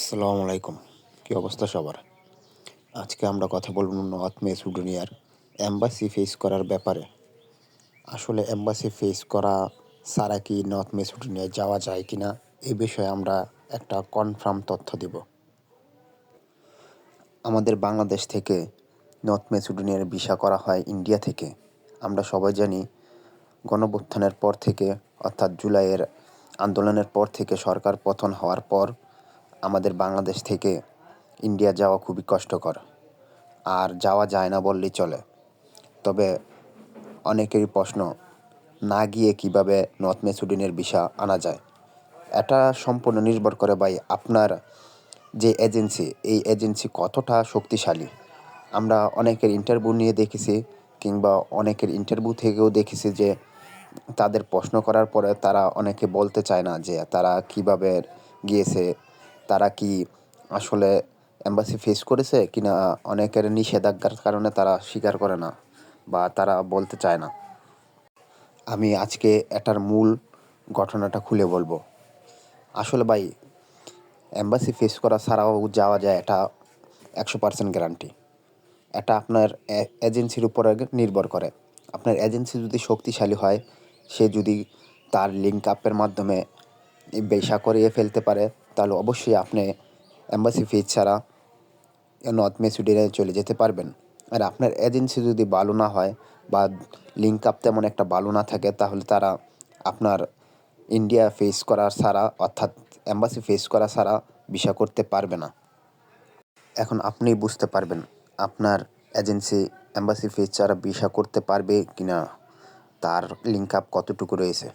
আসসালামু আলাইকুম। কী অবস্থা সবার? আজকে আমরা কথা বলব নর্থ মেসিডোনিয়ার অ্যাম্বাসি ফেস করার ব্যাপারে। আসলে অ্যাম্বাসি ফেস করা ছাড়া কি নর্থ মেসিডোনিয়ায় যাওয়া যায় কি না এই বিষয়ে আমরা একটা কনফার্ম তথ্য দেব। আমাদের বাংলাদেশ থেকে নর্থ মেসিডোনিয়ার ভিসা করা হয় ইন্ডিয়া থেকে। আমরা সবাই জানি, গণভ্যুত্থানের পর থেকে, অর্থাৎ জুলাইয়ের আন্দোলনের পর থেকে সরকার পতন হওয়ার পর আমাদের বাংলাদেশ থেকে ইন্ডিয়া যাওয়া খুবই কষ্টকর। আর যাওয়া যায় না বললেই চলে। তবে অনেকেরই প্রশ্ন, না গিয়ে কীভাবে নর্থ মেসিডোনিয়ার ভিসা আনা যায়? এটা সম্পূর্ণ নির্ভর করে ভাই আপনার যে এজেন্সি, এই এজেন্সি কতটা শক্তিশালী? আমরা অনেকের ইন্টারভিউ নিয়ে দেখেছি কিংবা অনেকের ইন্টারভিউ থেকেও দেখেছি যে তাদের প্রশ্ন করার পরে তারা অনেকে বলতে চায় না যে তারা কীভাবে গিয়েছে তারা কি আসলে এম্বাসি ফেস করেছে কিনা অনেকের নিষেধাজ্ঞার কারণে তারা স্বীকার করে না বা তারা বলতে চায় না? আমি আজকে এটার মূল ঘটনাটা খুলে বলব। আসলে ভাই এম্বাসি ফেস করা ছাড়াও যাওয়া যায় এটা একশো পার্সেন্ট গ্যারান্টি এটা আপনার এজেন্সির উপরে নির্ভর করে। আপনার এজেন্সি যদি শক্তিশালী হয়, সে যদি তার লিঙ্ক আপের মাধ্যমে বেশা করিয়ে ফেলতে পারে তাহলে অবশ্যই আপনি অ্যাম্বাসি ফিজ ছাড়া নর্থ মেসিডোনিয়ায় চলে যেতে পারবেন। আর আপনার এজেন্সি যদি ভালো না হয় বা লিঙ্ক আপ তেমন একটা ভালো না থাকে, তাহলে তারা আপনার ইন্ডিয়া ফেস করা ছাড়া, অর্থাৎ অ্যাম্বাসি ফেস করা ছাড়া ভিসা করতে পারবে না। এখন আপনি বুঝতে পারবেন আপনার এজেন্সি অ্যাম্বাসি ফেস ছাড়া ভিসা করতে পারবে কি না তার লিঙ্ক আপ কতটুকু রয়েছে।